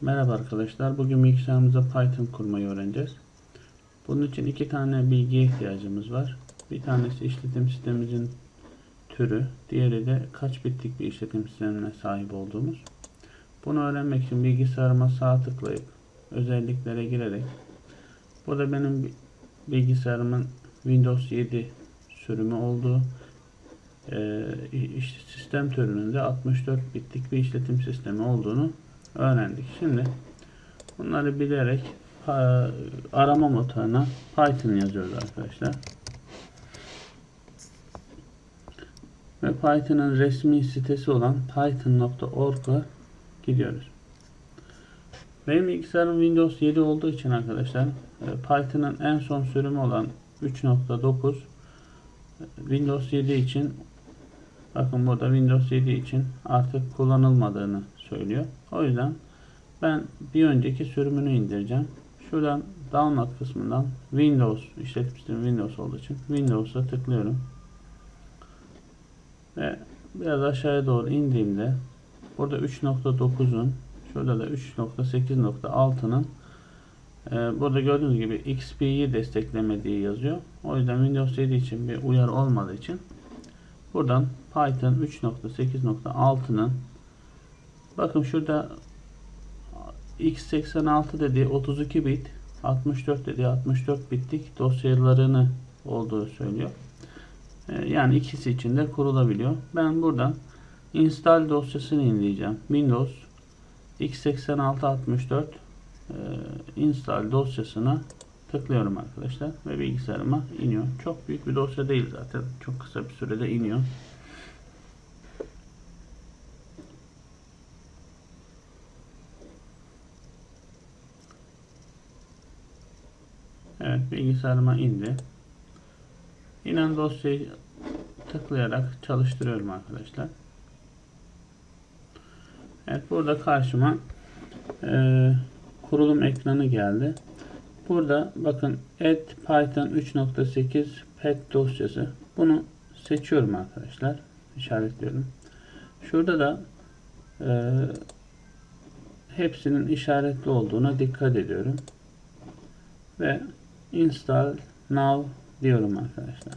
Merhaba arkadaşlar. Bugün bilgisayarımıza Python kurmayı öğreneceğiz. Bunun için iki tane bilgiye ihtiyacımız var. Bir tanesi işletim sistemimizin türü, diğeri de kaç bitlik bir işletim sistemine sahip olduğumuz. Bunu öğrenmek için bilgisayarıma sağ tıklayıp özelliklere girerek burada benim bi- bilgisayarımın Windows 7 sürümü olduğu e, sistem türünün de 64 bitlik bir işletim sistemi olduğunu öğrendik. Şimdi bunları bilerek pa- arama motoruna Python yazıyoruz arkadaşlar. Ve Python'ın resmi sitesi olan python.org'a gidiyoruz. Benim bilgisayarım Windows 7 olduğu için arkadaşlar e, Python'ın en son sürümü olan 3.9 e, Windows 7 için bakın burada Windows 7 için artık kullanılmadığını söylüyor. O yüzden ben bir önceki sürümünü indireceğim. Şuradan download kısmından Windows işletim sistemi Windows olduğu için Windows'a tıklıyorum. Ve biraz aşağıya doğru indiğimde burada 3.9'un şurada da 3.8.6'nın e, burada gördüğünüz gibi XP'yi desteklemediği yazıyor. O yüzden Windows 7 için bir uyarı olmadığı için buradan Python 3.8.6'nın bakın şurada x86 dediği 32 bit 64 dediği 64 bitlik dosyalarını olduğu söylüyor. Ee, Yani ikisi için de kurulabiliyor. Ben buradan install dosyasını indireceğim. Windows x86-64 e, install dosyasına tıklıyorum arkadaşlar ve bilgisayarıma iniyor. Çok büyük bir dosya değil zaten. Çok kısa bir sürede iniyor. Evet bilgisayarıma indi. İnen dosyayı tıklayarak çalıştırıyorum arkadaşlar. Evet burada karşıma e, kurulum ekranı geldi. Burada bakın add python 3.8 pet dosyası. Bunu seçiyorum arkadaşlar. İşaretliyorum. Şurada da e, hepsinin işaretli olduğuna dikkat ediyorum. Ve install now diyorum arkadaşlar.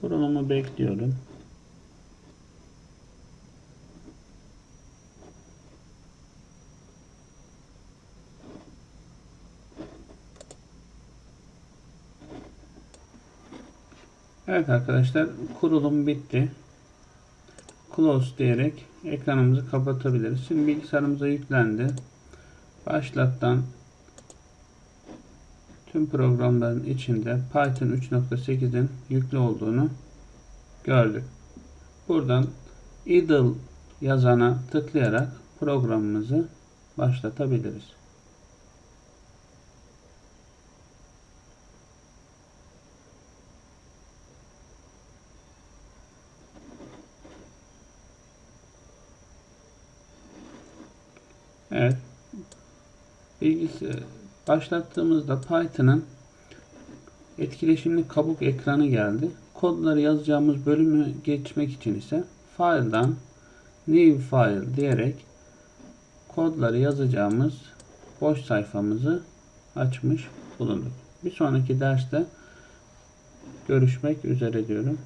Kurulumu bekliyorum. Evet arkadaşlar kurulum bitti. Close diyerek ekranımızı kapatabiliriz. Şimdi bilgisayarımıza yüklendi. Başlattan tüm programların içinde Python 3.8'in yüklü olduğunu gördük. Buradan idle yazana tıklayarak programımızı başlatabiliriz. Evet. Bilgisi başlattığımızda Python'ın etkileşimli kabuk ekranı geldi. Kodları yazacağımız bölümü geçmek için ise File'dan New File diyerek kodları yazacağımız boş sayfamızı açmış bulunduk. Bir sonraki derste görüşmek üzere diyorum.